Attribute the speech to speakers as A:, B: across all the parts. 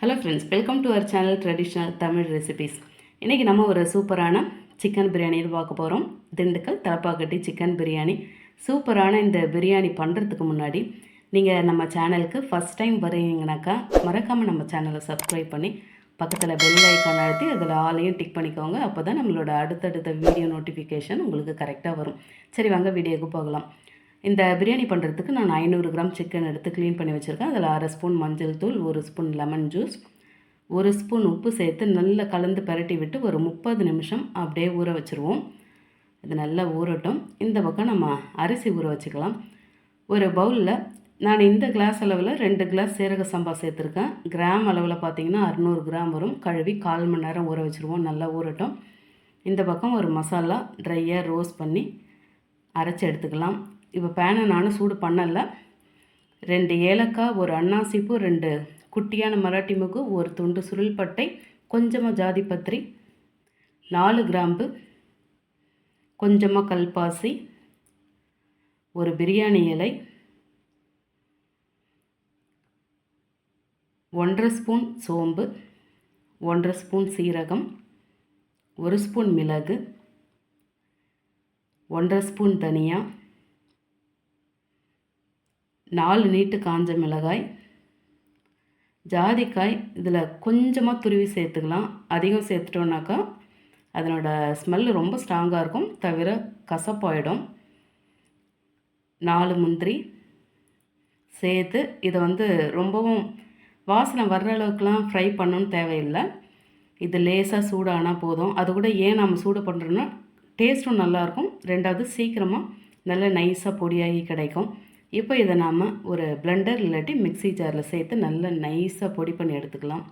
A: Hello friends welcome to our channel traditional Tamil recipes இன்றைக்கி நம்ம ஒரு சூப்பரான சிக்கன் பிரியாணி இது பார்க்க போகிறோம் திண்டுக்கல் தலப்பாக்கட்டி சிக்கன் பிரியாணி சூப்பரான இந்த பிரியாணி பண்ணுறதுக்கு முன்னாடி நீங்கள் நம்ம சேனலுக்கு ஃபஸ்ட் டைம் வரீங்கனாக்கா மறக்காமல் நம்ம சேனலை சப்ஸ்கிரைப் பண்ணி பக்கத்தில் பெல் ஐக்கான் அழுத்தி அதில் ஆலையும் டிக் பண்ணிக்கோங்க. அப்போ தான் நம்மளோட அடுத்தடுத்த வீடியோ நோட்டிஃபிகேஷன் உங்களுக்கு கரெக்டாக வரும். சரி வாங்க வீடியோக்கு போகலாம். இந்த பிரியாணி பண்ணுறதுக்கு நான் ஐநூறு கிராம் சிக்கன் எடுத்து க்ளீன் பண்ணி வச்சுருக்கேன். அதில் அரை ஸ்பூன் மஞ்சள் தூள் ஒரு ஸ்பூன் லெமன் ஜூஸ் ஒரு ஸ்பூன் உப்பு சேர்த்து நல்லா கலந்து பரட்டி விட்டு ஒரு முப்பது நிமிஷம் அப்படியே ஊற வச்சுருவோம். இது நல்லா ஊறட்டும். இந்த பக்கம் நம்ம அரிசி ஊற வச்சுக்கலாம். ஒரு பவுலில் நான் இந்த கிளாஸ் அளவில் ரெண்டு கிளாஸ் சீரக சம்பா சேர்த்துருக்கேன். கிராம் அளவில் பார்த்தீங்கன்னா அறநூறு கிராம் வரும். கழுவி கால் மணி நேரம் ஊற வச்சுருவோம். நல்லா ஊறட்டும். இந்த பக்கம் ஒரு மசாலா ட்ரையாக ரோஸ்ட் பண்ணி அரைச்சி எடுத்துக்கலாம். இப்போ பேனை நானும் சூடு பண்ணலை. ரெண்டு ஏலக்காய் ஒரு அன்னாசிப்பூ ரெண்டு குட்டியான மராட்டி முகு ஒரு துண்டு சுருள்பட்டை கொஞ்சமாக ஜாதிபத்திரி நாலு கிராம்பு கொஞ்சமாக கல்பாசி ஒரு பிரியாணி இலை ஒன்றரை ஸ்பூன் சோம்பு ஒன்றரை ஸ்பூன் சீரகம் ஒரு ஸ்பூன் மிளகு ஒன்றரை ஸ்பூன் தனியாக நாலு நீட்டு காஞ்ச மிளகாய் ஜாதிக்காய் இதில் கொஞ்சமாக துருவி சேர்த்துக்கலாம். அதிகம் சேர்த்துட்டோன்னாக்கா அதனோட ஸ்மெல் ரொம்ப ஸ்ட்ராங்காக இருக்கும். தவிர கசப்பாயிடும். நாலு முந்திரி சேர்த்து இதை வந்து ரொம்பவும் வாசனை வர்ற அளவுக்குலாம் ஃப்ரை பண்ணணும்னு தேவையில்லை. இது லேசாக சூடானால் போதும். அது கூட ஏன் நம்ம சூடு பண்ணுறோன்னா டேஸ்ட்டும் நல்லாயிருக்கும் ரெண்டாவது சீக்கிரமாக நல்ல நைஸாக பொடியாகி கிடைக்கும். இப்போ இதை நாம் ஒரு பிளெண்டர் இல்லாட்டி மிக்ஸி ஜாரில் சேர்த்து நல்லா நைஸாக பொடி பண்ணி எடுத்துக்கலாம்.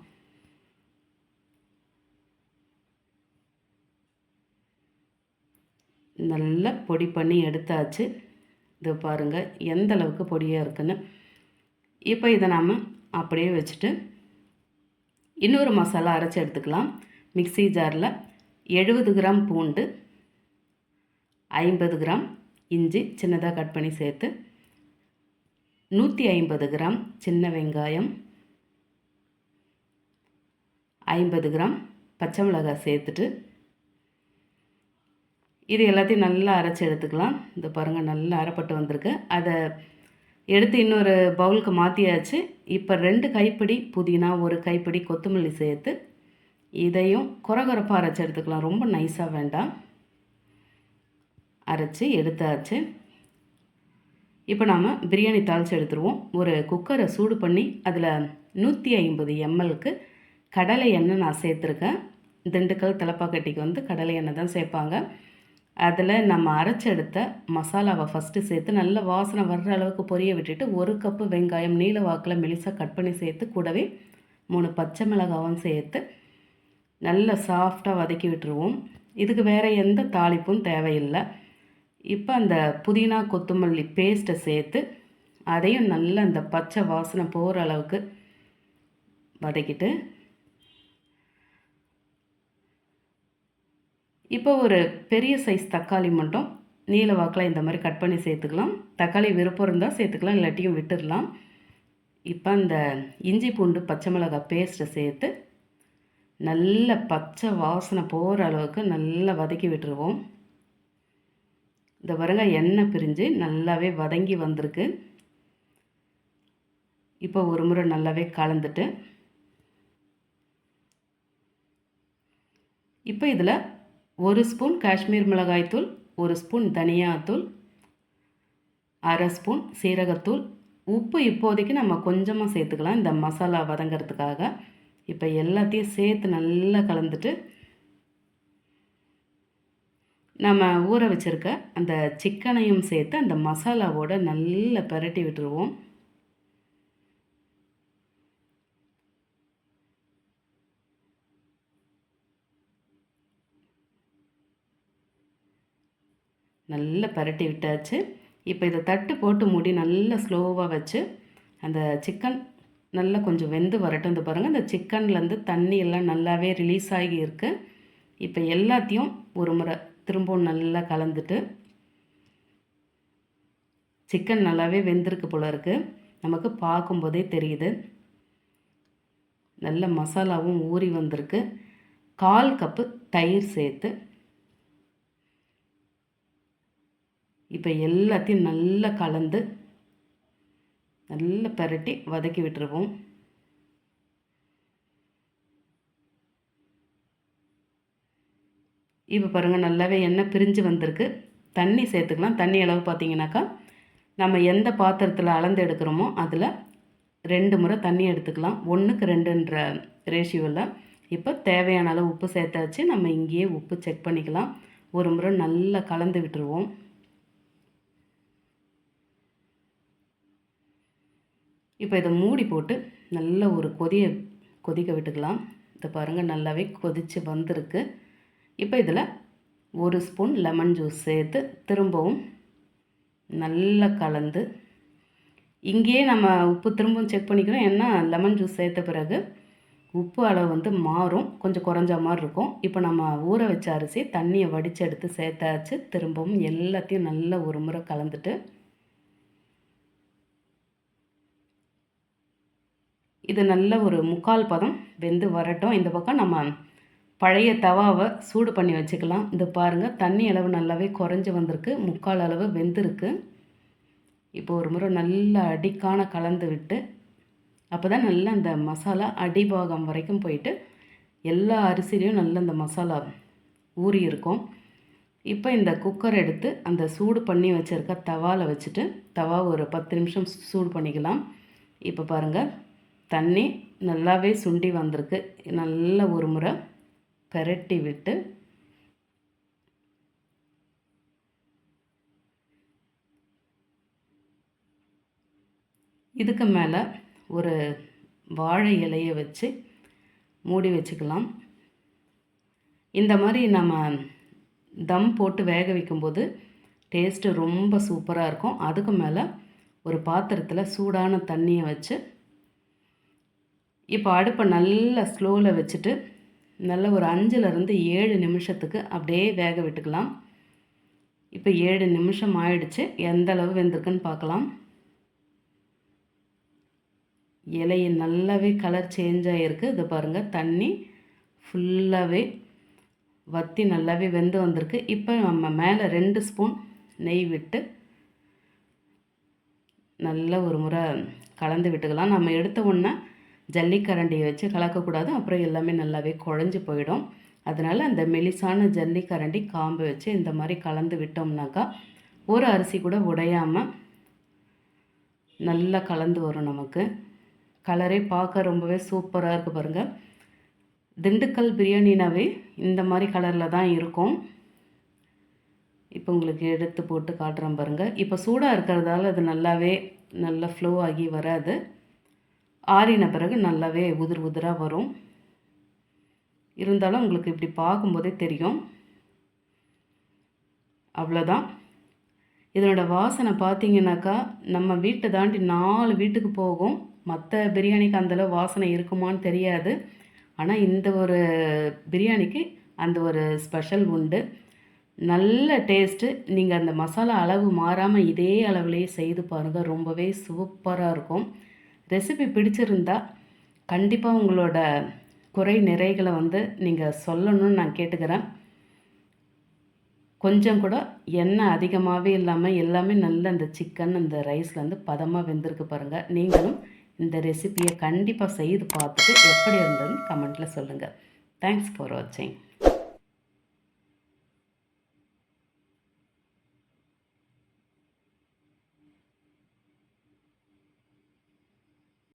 A: நல்லா பொடி பண்ணி எடுத்தாச்சு. இது பாருங்கள் எந்த அளவுக்கு பொடியாக இருக்குன்னு. இப்போ இதை நாம் அப்படியே வச்சுட்டு இன்னொரு மசாலா அரைச்சி எடுத்துக்கலாம். மிக்ஸி ஜாரில் எழுபது கிராம் பூண்டு ஐம்பது கிராம் இஞ்சி சின்னதாக கட் பண்ணி சேர்த்து நூற்றி ஐம்பது கிராம் சின்ன வெங்காயம் ஐம்பது கிராம் பச்சை மிளகாய் சேர்த்துட்டு இது எல்லாத்தையும் நல்லா அரைச்சி எடுத்துக்கலாம். இந்த பாருங்கள் நல்லா அரைப்பட்டு வந்திருக்கு. அதை எடுத்து இன்னொரு பவுலுக்கு மாற்றியாச்சு இப்போ ரெண்டு கைப்பிடி புதினா ஒரு கைப்பிடி கொத்தமல்லி சேர்த்து இதையும் குறகுறப்பாக அரைச்சி எடுத்துக்கலாம். ரொம்ப நைஸாக வேண்டாம். அரைச்சி எடுத்தாச்சு. இப்போ நாம் பிரியாணி தாளித்து எடுத்துருவோம். ஒரு குக்கரை சூடு பண்ணி அதில் நூற்றி ஐம்பது எம்எல்க்கு கடலை எண்ணெய் நான் சேர்த்துருக்கேன். திண்டுக்கல் தலப்பாக்கட்டிக்கு வந்து கடலை எண்ணெய் தான் சேர்ப்பாங்க. அதில் நம்ம அரைச்செடுத்த மசாலாவை ஃபஸ்ட்டு சேர்த்து நல்ல வாசனை வர்ற அளவுக்கு பொரிய விட்டுட்டு ஒரு கப்பு வெங்காயம் நீல வாக்கில் மெலிசாக கட் பண்ணி சேர்த்து கூடவே மூணு பச்சை மிளகாவும் சேர்த்து நல்லா சாஃப்டாக வதக்கி விட்டுருவோம். இதுக்கு வேறு எந்த தாளிப்பும் தேவையில்லை. இப்போ அந்த புதினா கொத்தமல்லி பேஸ்ட்டை சேர்த்து அதையும் நல்ல அந்த பச்சை வாசனை போகிற அளவுக்கு வதக்கிட்டு இப்போ ஒரு பெரிய சைஸ் தக்காளி மட்டும் நீல வாக்கில் இந்த மாதிரி கட் பண்ணி சேர்த்துக்கலாம். தக்காளி விருப்பம் இருந்தால் சேர்த்துக்கலாம் இல்லாட்டியும் விட்டுடலாம். இப்போ அந்த இஞ்சி பூண்டு பச்சை மிளகாய் பேஸ்ட்டை சேர்த்து நல்ல பச்சை வாசனை போகிற அளவுக்கு நல்லா வதக்கி விட்டுருவோம். இந்த பாருங்க எண்ணெய் பிரிஞ்சு நல்லாவே வதங்கி வந்திருக்கு. இப்போ ஒரு முறை நல்லாவே கலந்துட்டு இப்போ இதில் ஒரு ஸ்பூன் காஷ்மீர் மிளகாய்த்தூள் ஒரு ஸ்பூன் தனியாத்தூள் அரை ஸ்பூன் சீரகத்தூள். உப்பு இப்போதைக்கு நம்ம கொஞ்சமாக சேர்த்துக்கலாம் இந்த மசாலா வதங்கிறதுக்காக. இப்போ எல்லாத்தையும் சேர்த்து நல்லா கலந்துட்டு நம்ம ஊற வச்சுருக்க அந்த சிக்கனையும் சேர்த்து அந்த மசாலாவோட நல்லா பரட்டி விட்டுருவோம். நல்லா பரட்டி விட்டாச்சு. இப்போ இதை தட்டு போட்டு மூடி நல்லா ஸ்லோவாக வச்சு அந்த சிக்கன் நல்லா கொஞ்சம் வெந்து வரட்டும். இந்த பாருங்கள் அந்த சிக்கன்லேருந்து தண்ணி எல்லாம் நல்லாவே ரிலீஸ் ஆகி இருக்குது இப்போ எல்லாத்தையும் ஒரு முறை திரும்பவும் நல்லா கலந்துட்டு சிக்கன் நல்லாவே வெந்திருக்கு போல இருக்குது நமக்கு பார்க்கும்போதே தெரியுது. நல்ல மசாலாவும் ஊறி வந்திருக்கு. கால் கப்பு தயிர் சேர்த்து இப்போ எல்லாத்தையும் நல்லா கலந்து நல்லா பரட்டி வதக்கி விட்டுருவோம். இப்போ பாருங்கள் நல்லாவே எண்ணெய் பிரிஞ்சு வந்திருக்கு. தண்ணி சேர்த்துக்கலாம். தண்ணி அளவு பார்த்தீங்கன்னாக்கா நம்ம எந்த பாத்திரத்தில் அளந்து எடுக்கிறோமோ அதில் ரெண்டு முறை தண்ணி எடுத்துக்கலாம். ஒன்றுக்கு ரெண்டுன்ற ரேஷியோவில் இப்போ தேவையான அளவு உப்பு சேர்த்தாச்சு. நம்ம இங்கேயே உப்பு செக் பண்ணிக்கலாம். ஒரு முறை நல்லா கலந்து விட்டுருவோம். இப்போ இதை மூடி போட்டு நல்ல ஒரு கொதிய கொதிக்க விட்டுக்கலாம். இதை பாருங்கள் நல்லாவே கொதித்து வந்திருக்கு. இப்போ இதில் ஒரு ஸ்பூன் லெமன் ஜூஸ் சேர்த்து திரும்பவும் நல்லா கலந்து இங்கேயே நம்ம உப்பு திரும்பவும் செக் பண்ணிக்கிறோம் ஏன்னா லெமன் ஜூஸ் சேர்த்த பிறகு உப்பு அளவு வந்து மாறும். கொஞ்சம் குறைஞ்ச மாதிரி இருக்கும். இப்போ நம்ம ஊற வச்ச அரிசி தண்ணியை வடித்து எடுத்து சேர்த்தாச்சு. திரும்பவும் எல்லாத்தையும் நல்லா ஒரு முறை கலந்துட்டு இது நல்ல ஒரு முக்கால் பதம் வெந்து வரட்டும். இந்த பக்கம் நம்ம பழைய தவாவை சூடு பண்ணி வச்சுக்கலாம். இந்த பாருங்கள் தண்ணி அளவு நல்லாவே குறைஞ்சி வந்திருக்கு. முக்கால் அளவு வெந்திருக்கு. இப்போ ஒரு முறை நல்லா அடிக்கான கலந்து விட்டு அப்போ தான் நல்லா அந்த மசாலா அடிபாகம் வரைக்கும் போயிட்டு எல்லா அரிசிலையும் நல்ல அந்த மசாலா ஊறி இருக்கும். இப்போ இந்த குக்கர் எடுத்து அந்த சூடு பண்ணி வச்சுருக்க தவாவில் வச்சுட்டு தவா ஒரு பத்து நிமிஷம் சூடு பண்ணிக்கலாம். இப்போ பாருங்கள் தண்ணி நல்லாவே சுண்டி வந்திருக்கு. நல்ல ஒரு முறை பெரட்டி விட்டு இதுக்கு மேலே ஒரு வாழை இலையை வச்சு மூடி வச்சுக்கலாம். இந்த மாதிரி நம்ம தம் போட்டு வேக வைக்கும்போது டேஸ்ட்டு ரொம்ப சூப்பராக இருக்கும். அதுக்கு மேலே ஒரு பாத்திரத்தில் சூடான தண்ணியை வச்சு இப்போ அடுப்பை நல்லா ஸ்லோவில் வச்சுட்டு நல்ல ஒரு அஞ்சுலேருந்து ஏழு நிமிஷத்துக்கு அப்படியே வேக விட்டுக்கலாம். இப்போ ஏழு நிமிஷம் ஆயிடுச்சு. எந்த அளவு வெந்திருக்குன்னு பார்க்கலாம். இலையை நல்லாவே கலர் சேஞ்ச் ஆகிருக்கு இது பாருங்கள் தண்ணி ஃபுல்லாகவே வற்றி நல்லாவே வெந்து வந்திருக்கு. இப்போ நம்ம மேலே ரெண்டு ஸ்பூன் நெய் விட்டு நல்ல ஒரு முறை கலந்து விட்டுக்கலாம். நம்ம எடுத்த உடனே ஜல்லிக்கரண்டியை வச்சு கலக்கக்கூடாது. அப்புறம் எல்லாமே நல்லாவே குழஞ்சி போயிடும். அதனால் அந்த மெலிசான ஜல்லிக்கரண்டி காம்பு வச்சு இந்த மாதிரி கலந்து விட்டோம்னாக்கா ஒரு அரிசி கூட உடையாமல் நல்லா கலந்து வரும் நமக்கு. கலரே பார்க்க ரொம்பவே சூப்பராக இருக்குது பாருங்கள் திண்டுக்கல் பிரியாணினாவே இந்த மாதிரி கலரில் தான் இருக்கும். இப்போ உங்களுக்கு எடுத்து போட்டு காட்டுறேன் பாருங்கள் இப்போ சூடாக இருக்கிறதால அது நல்லாவே நல்லா ஃப்ளோ ஆகி வராது. ஆறின பிறகு நல்லாவே உதிர் உதிராக வரும். இருந்தாலும் உங்களுக்கு இப்படி பார்க்கும்போதே தெரியும். அவ்வளோதான் இதனோட வாசனை பார்த்தீங்கன்னாக்கா நம்ம வீட்டை தாண்டி நாலு வீட்டுக்கு போகும். மற்ற பிரியாணிக்கு அந்தளவு வாசனை இருக்குமான்னு தெரியாது. ஆனால் இந்த ஒரு பிரியாணிக்கு அந்த ஒரு ஸ்பெஷல் உண்டு. நல்ல டேஸ்ட்டு நீங்கள் அந்த மசாலா அளவு மாறாமல் இதே அளவுலேயே செய்து பாருங்கள் ரொம்பவே சூப்பராக இருக்கும். ரெசிபி பிடிச்சிருந்தா கண்டிப்பாக உங்களோட குறை நிறைகளை வந்து நீங்கள் சொல்லணும்னு நான் கேட்டுக்கிறேன். கொஞ்சம் கூட எண்ணெய் அதிகமாகவே இல்லாமல் எல்லாமே நல்ல அந்த சிக்கன் அந்த ரைஸில் வந்து பதமாக வெந்திருக்கு பாருங்கள் நீங்களும் இந்த ரெசிப்பியை கண்டிப்பாக செய்து பார்த்துட்டு எப்படி இருந்ததுன்னு கமெண்ட்டில் சொல்லுங்கள் தேங்க்ஸ் ஃபார் வாட்சிங்